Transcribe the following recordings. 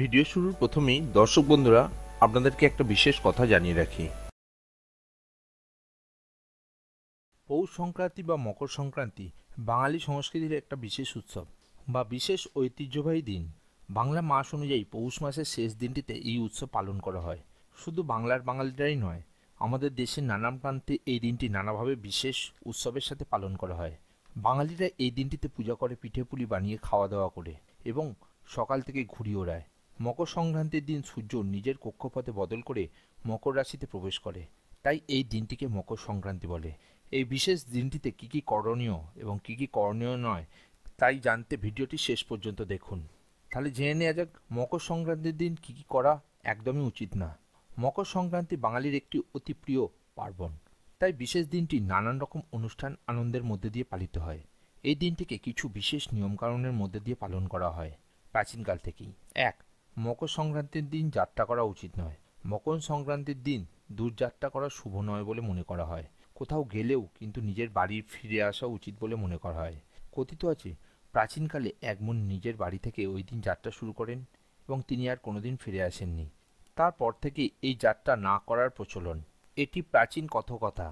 Video শুরুর প্রথমেই দর্শক বন্ধুরা, আপনাদেরকে একটা বিশেষ কথা জানিয়ে রাখি। পৌষ সংক্রান্তি বা মকর সংক্রান্তি বাঙালি সংস্কৃতির একটা বিশেষ উৎসব বা বিশেষ ঐতিহ্যবাহী দিন। বাংলা মাস অনুযায়ী পৌষ মাসের শেষ দিনটিতে এই উৎসব পালন করা হয়। শুধু বাংলার বাঙালিরাই নয়, আমাদের দেশের নানান প্রান্তে এই দিনটি নানাভাবে বিশেষ উৎসবের সাথে পালন করা হয়। বাঙালিরা এই দিনটিতে পূজা করে পিঠেপুলি বানিয়ে খাওয়া দাওয়া করে এবং সকাল থেকে ঘুড়ি ওড়ায়। মকর সংক্রান্তির দিন সূর্য নিজের কক্ষপথে বদল করে মকর রাশিতে প্রবেশ করে। তাই এই দিনটিকে মকর সংক্রান্তি বলে। এই বিশেষ দিনটিতে কী কী করণীয় এবং কী কী করণীয় নয়, তাই জানতে ভিডিওটি শেষ পর্যন্ত দেখুন। তাহলে জেনে নেওয়া যাক মকর সংক্রান্তির দিন কী কী করা একদমই উচিত না। মকর সংক্রান্তি বাঙালির একটি অতি প্রিয় পার্বণ। তাই বিশেষ দিনটি নানান রকম অনুষ্ঠান আনন্দের মধ্যে দিয়ে পালিত হয়। এই দিনটিকে কিছু বিশেষ নিয়মকানুনের মধ্যে দিয়ে পালন করা হয়। প্রাচীনকাল থেকেই। এক মকর সংক্রান্তির দিন যাত্রা করা উচিত নয়। মকর সংক্রান্তির দিন দূরযাত্রা করা শুভ নয় বলে মনে করা হয়। কোথাও গেলেও কিন্তু নিজের বাড়ি ফিরে আসা উচিত বলে মনে করা হয়। কথিত আছে, প্রাচীনকালে একমন নিজের বাড়ি থেকে ওই দিন যাত্রা শুরু করেন এবং তিনি আর কোনোদিন ফিরে আসেননি। তারপর থেকে এই যাত্রা না করার প্রচলন। এটি প্রাচীন কথকথা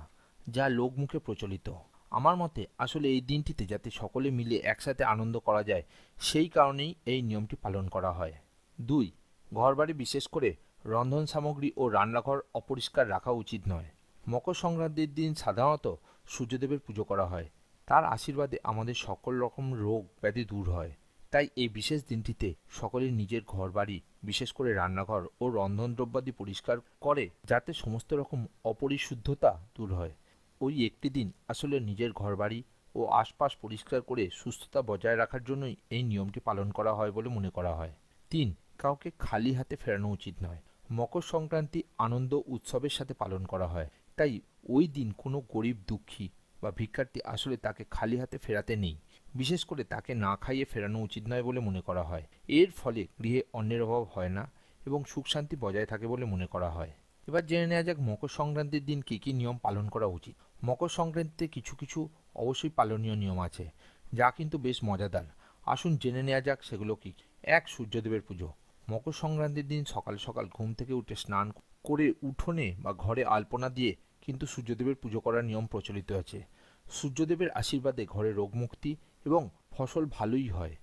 যা লোকমুখে প্রচলিত। আমার মতে আসলে এই দিনটিতে যাতে সকলে মিলে একসাথে আনন্দ করা যায়, সেই কারণেই এই নিয়মটি পালন করা হয়। দুই, ঘরবাড়ি বিশেষ করে রন্ধন সামগ্রী ও রান্নাঘর অপরিষ্কার রাখা উচিত নয়। মকর সংক্রান্তির দিন সাধারণত সূর্যদেবের পুজো করা হয়। তার আশীর্বাদে আমাদের সকল রকম রোগ ব্যাধি দূর হয়। তাই এই বিশেষ দিনটিতে সকলে নিজের ঘরবাড়ি, বিশেষ করে রান্নাঘর ও রন্ধন দ্রব্যাদি পরিষ্কার করে যাতে সমস্ত রকম অপরিশুদ্ধতা দূর হয়। ওই একটি দিন আসলে নিজের ঘরবাড়ি ও আশপাশ পরিষ্কার করে সুস্থতা বজায় রাখার জন্যই এই নিয়মটি পালন করা হয় বলে মনে করা হয়। তিন কাউকে খালি হাতে ফেরানো উচিত নয়। মকর সংক্রান্তি আনন্দ উৎসবের সাথে পালন করা হয়। তাই ওই দিন কোনো গরিব, দুঃখী বা ভিক্ষার্থী আসলে তাকে খালি হাতে ফেরাতে নেই। বিশেষ করে তাকে না খাইয়ে ফেরানো উচিত নয় বলে মনে করা হয়। এর ফলে গৃহে অন্যের অভাব হয় না এবং সুখ শান্তি বজায় থাকে বলে মনে করা হয়। এবার জেনে নেওয়া যাক মকর সংক্রান্তির দিন কী কী নিয়ম পালন করা উচিত। মকর সংক্রান্তিতে কিছু কিছু অবশ্যই পালনীয় নিয়ম আছে, যা কিন্তু বেশ মজাদার। আসুন জেনে নেওয়া যাক সেগুলো কি। এক, সূর্যদেবের পুজো। মকর সংক্রান্তির দিন সকাল সকাল ঘুম থেকে উঠে স্নান করে উঠোনে বা ঘরে আলপনা দিয়ে কিন্তু সূর্যদেবের পুজো করার নিয়ম প্রচলিত আছে। সূর্যদেবের আশীর্বাদে ঘরে রোগমুক্তি এবং ফসল ভালোই হয়।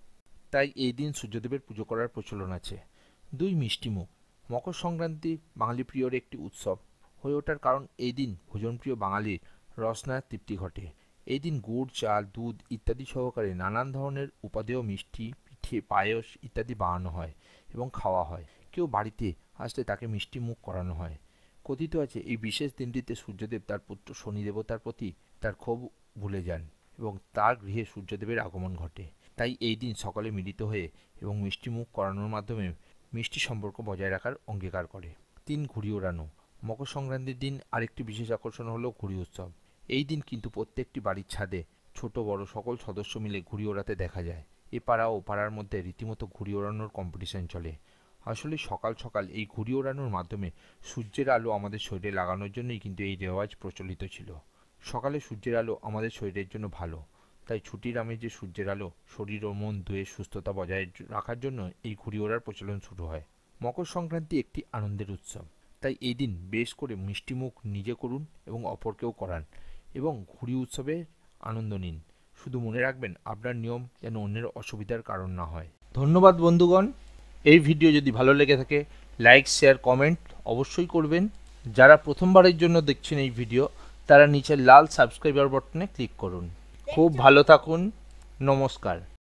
তাই এই দিন সূর্যদেবের পুজো করার প্রচলন আছে। দুই মিষ্টিমুখ মকর সংক্রান্তি বাঙালি প্রিয়র একটি উৎসব। হয়ে ওঠার কারণ এই দিন ভোজনপ্রিয় বাঙালির রসনার তৃপ্তি ঘটে। এই দিন গুড়, চাল, দুধ ইত্যাদি সহকারে নানান ধরনের উপাদেয় মিষ্টি পিঠে পায়েস ইত্যাদি বানানো হয় এবং খাওয়া হয়। কেউ বাড়িতে আসলে তাকে মিষ্টি মুখ করানো হয়। কথিত আছে, এই বিশেষ দিনটিতে সূর্যদেব তার পুত্র শনি দেবতার প্রতি তার ক্ষোভ ভুলে যান এবং তার গৃহে সূর্যদেবের আগমন ঘটে। তাই এই দিন সকলে মিলিত হয়ে এবং মিষ্টি মুখ করানোর মাধ্যমে মিষ্টি সম্পর্ক বজায় রাখার অঙ্গীকার করে। তিন ঘুড়ি ওড়ানো। মকর সংক্রান্তির দিন আরেকটি বিশেষ আকর্ষণ হলো ঘুড়ি উৎসব। এই দিন কিন্তু প্রত্যেকটি বাড়ির ছাদে ছোট বড় সকল সদস্য মিলে ঘুড়ি ওড়াতে দেখা যায়। এ পাড়া ও পাড়ার মধ্যে রীতিমতো ঘুড়ি ওড়ানোর কম্পিটিশন চলে। আসলে সকাল সকাল এই ঘুড়ি ওড়ানোর মাধ্যমে সূর্যের আলো আমাদের শরীরে লাগানোর জন্যই কিন্তু এই রেওয়াজ প্রচলিত ছিল। সকালে সূর্যের আলো আমাদের শরীরের জন্য ভালো। তাই ছুটির আমেজে সূর্যের আলো শরীর ও মন ধুয়ে সুস্থতা বজায় রাখার জন্য এই ঘুড়ি ওড়ার প্রচলন শুরু হয়। মকর সংক্রান্তি একটি আনন্দের উৎসব। তাই এই দিন বেশ করে মিষ্টিমুখ নিজে করুন এবং অপরকেও করান এবং ঘুড়ি উৎসবে আনন্দ নিন। শুধু মনে রাখবেন আপনার নিয়ম যেন অন্যের অসুবিধার কারণ না হয়। ধন্যবাদ বন্ধুগণ। এই ভিডিও যদি ভালো লেগে থাকে লাইক শেয়ার কমেন্ট অবশ্যই করবেন। যারা প্রথমবারের জন্য দেখছেন এই ভিডিও তারা নিচের লাল সাবস্ক্রাইবার বটনে ক্লিক করুন। খুব ভালো থাকুন। নমস্কার।